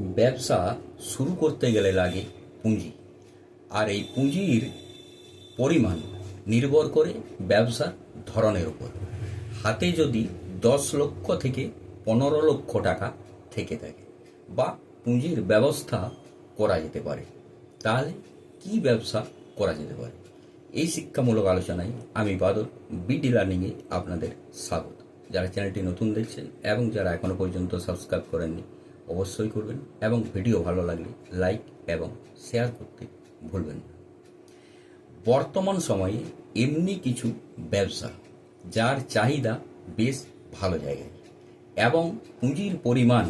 ব্যবসা শুরু করতে গেলে লাগে পুঁজি। আর এই পুঁজির পরিমাণ নির্ভর করে ব্যবসার ধরনের উপর। হাতে যদি দশ লক্ষ থেকে পনেরো লক্ষ টাকা থেকে থাকে বা পুঁজির ব্যবস্থা করা যেতে পারে, তাহলে কি ব্যবসা করা যেতে পারে? এই শিক্ষামূলক আলোচনায় আমি বাদল বিডি লার্নিংয়ে আপনাদের স্বাগত। যারা চ্যানেলটি নতুন দেখছেন এবং যারা এখনও পর্যন্ত সাবস্ক্রাইব করেননি অবশ্যই করবেন এবং ভিডিও ভালো লাগলে লাইক এবং শেয়ার করতে ভুলবেন না। বর্তমান সময়ে এমনি কিছু ব্যবসা যার চাহিদা বেশ ভালো জায়গায় এবং পুঁজির পরিমাণ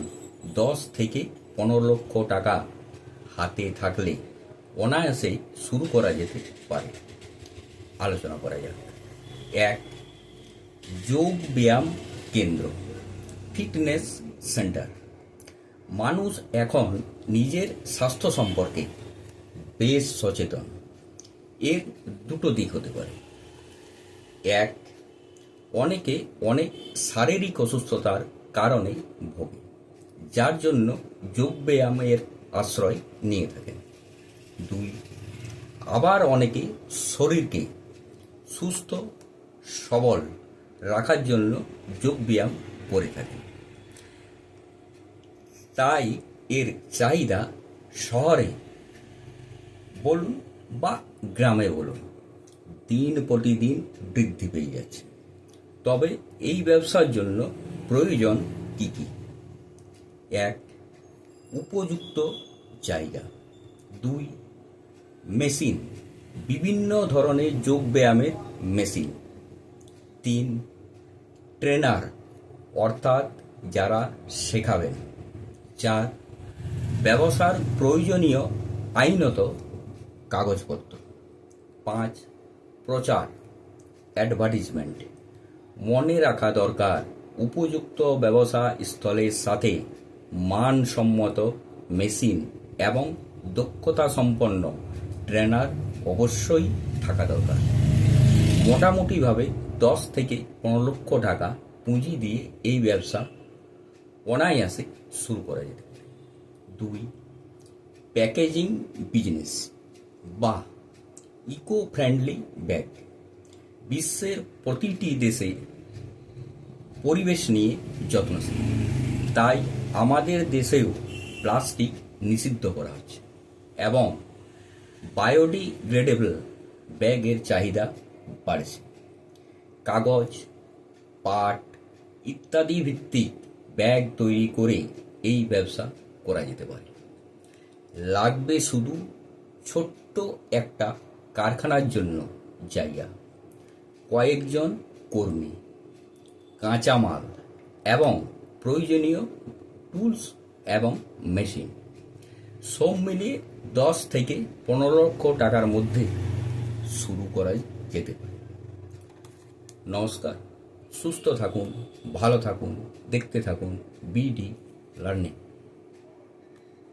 দশ থেকে পনেরো লক্ষ টাকা হাতে থাকলে অনায়াসে শুরু করা যেতে পারে। আলোচনা করা যাক। এক, যোগ ব্যায়াম কেন্দ্র, ফিটনেস সেন্টার। মানুষ এখন নিজের স্বাস্থ্য সম্পর্কে বেশ সচেতন। এর দুটো দিক হতে পারে। এক, অনেকে অনেক শারীরিক অসুস্থতার কারণে ভোগে, যার জন্য যোগব্যায়ামের আশ্রয় নিয়ে থাকেন। দুই, আবার অনেকে শরীরকে সুস্থ, সবল রাখার জন্য যোগব্যায়াম করে থাকেন। তাই এর চাহিদা শহরে। বলুন বা গ্রামে বলুন, দিন প্রতিদিন বৃদ্ধি পেয়ে যাচ্ছে। তবে এই ব্যবসার জন্য প্রয়োজন কি কি? এক, উপযুক্ত জায়গা দুই, মেশিন। বিভিন্ন ধরনের যোগ ব্যায়ামের মেশিন। তিন, ট্রেনার। অর্থাৎ যারা শেখাবেন। চার, ব্যবসার প্রয়োজনীয় আইনত কাগজপত্র। পাঁচ, প্রচার অ্যাডভার্টিজমেন্ট মনে রাখা দরকার, উপযুক্ত ব্যবসা স্থলের সাথে মানসম্মত মেশিন এবং দক্ষতা সম্পন্ন ট্রেনার অবশ্যই থাকা দরকার। মোটামুটিভাবে দশ থেকে পনেরো লক্ষ টাকা পুঁজি দিয়ে এই ব্যবসা অনায়াসে শুরু করা যেতে পারে। দুই, প্যাকেজিং বিজনেস বা ইকো ফ্রেন্ডলি ব্যাগ। বিশ্বের প্রতিটি দেশে পরিবেশ নিয়ে যত্নশীল তাই আমাদের দেশেও প্লাস্টিক নিষিদ্ধ করা হচ্ছে এবং বায়োডিগ্রেডেবল ব্যাগের চাহিদা বাড়ছে। কাগজ, পাট ইত্যাদি ভিত্তিক ব্যাগ তৈরি করে এই ব্যবসা করা যেতে পারে। লাগবে শুধু ছোট্ট একটা কারখানার জন্য জায়গা, কয়েকজন কর্মী, কাঁচামাল এবং প্রয়োজনীয় টুলস এবং মেশিন। সব মিলিয়ে দশ থেকে পনেরো লক্ষ টাকার মধ্যে শুরু করা যেতে পারে। নমস্কার। সুস্থ থাকুন ভালো থাকুন দেখতে থাকুন বিডি লার্নিং